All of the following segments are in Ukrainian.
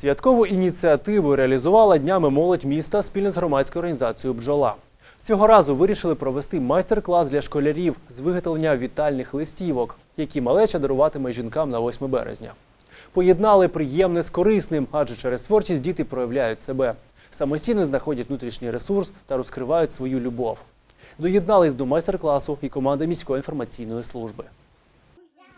Святкову ініціативу реалізувала днями молодь міста спільно з громадською організацією Бджола. Цього разу вирішили провести майстер-клас для школярів з виготовлення вітальних листівок, які малеча даруватиме жінкам на 8 березня. Поєднали приємне з корисним, адже через творчість діти проявляють себе, самостійно знаходять внутрішній ресурс та розкривають свою любов. Доєднались до майстер-класу і команда міської інформаційної служби.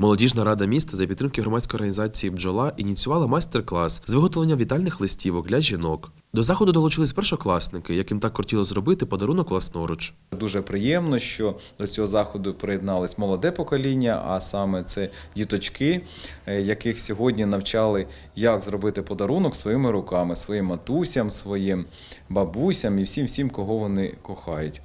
Молодіжна рада міста за підтримки громадської організації Бджола ініціювала майстер-клас з виготовлення вітальних листівок для жінок. До заходу долучились першокласники, яким так хотіло зробити подарунок власноруч. Дуже приємно, що до цього заходу приєднались молоде покоління, а саме це діточки, е, яких сьогодні навчали, як зробити подарунок своїми руками, своїм матусям, своїм бабусям і всім, всім, кого вони кохають.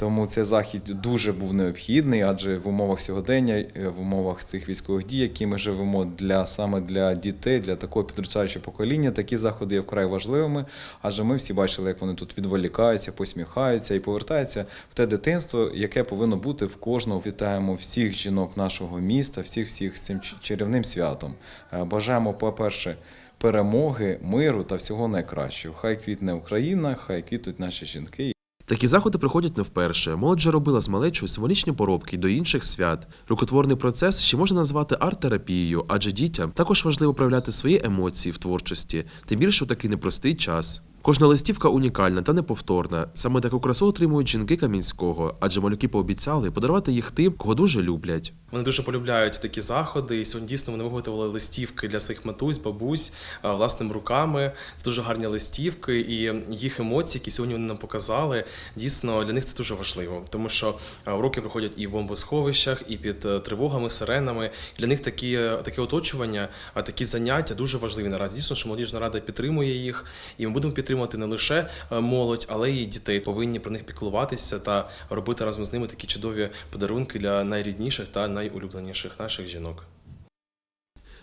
Тому цей захід дуже був необхідний, адже в умовах сьогодення, е, в умовах цих військових дій, які ми живемо для саме для дітей, для такого підростаючого покоління, такі заходи є вкрай важливими. Адже ми всі бачили, як вони тут відволікаються, посміхаються і повертаються в те дитинство, яке повинно бути в кожного. Вітаємо всіх жінок нашого міста, всіх всіх з цим чарівним святом. Е, Бажаємо, по-перше, перемоги, миру та всього найкращого. Хай квітне Україна, хай квітнуть наші жінки. Такі заходи приходять не вперше. Молодь вже робила з малечою символічні поробки до інших свят. Рукотворний процес ще можна назвати арт-терапією, адже дітям також важливо проявляти свої емоції в творчості, тим більше у такий непростий час. Кожна листівка унікальна та неповторна. Саме таку красу отримують жінки Камінського, адже малюки пообіцяли подарувати їх тим, кого дуже люблять. Вони дуже полюбляють такі заходи. І сьогодні дійсно вони виготовили листівки для своїх матусь, бабусь власними руками. Це дуже гарні листівки, і їх емоції, які сьогодні вони нам показали, дійсно для них це дуже важливо, тому що уроки проходять і в бомбосховищах, і під е, тривогами, сиренами. Для них такі, е, таке оточування, такі заняття дуже важливі наразі. Дійсно, що молодіжна рада підтримує їх, і ми будемо підтримувати не лише е, молодь, але й дітей. Повинні про них піклуватися та робити разом з ними такі чудові подарунки для найрідніших та найулюбленіших наших жінок.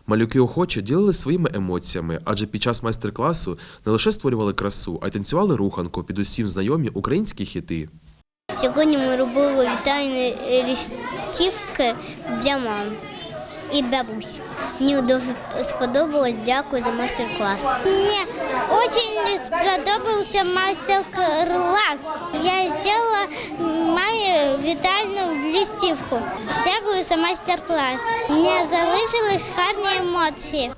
Малюки охоче ділились своїми емоціями, адже під час майстер-класу не лише створювали красу, а й танцювали руханку під усім знайомі українські хіти. Сьогодні ми робили вітальні листівки для мам і бабусь. Мені дуже сподобалось. Дякую за майстер-клас. Мені дуже сподобався майстер-клас. Я зробила мамі вітальну листівку. Дякую за майстер-клас. Мені залишились гарні емоції.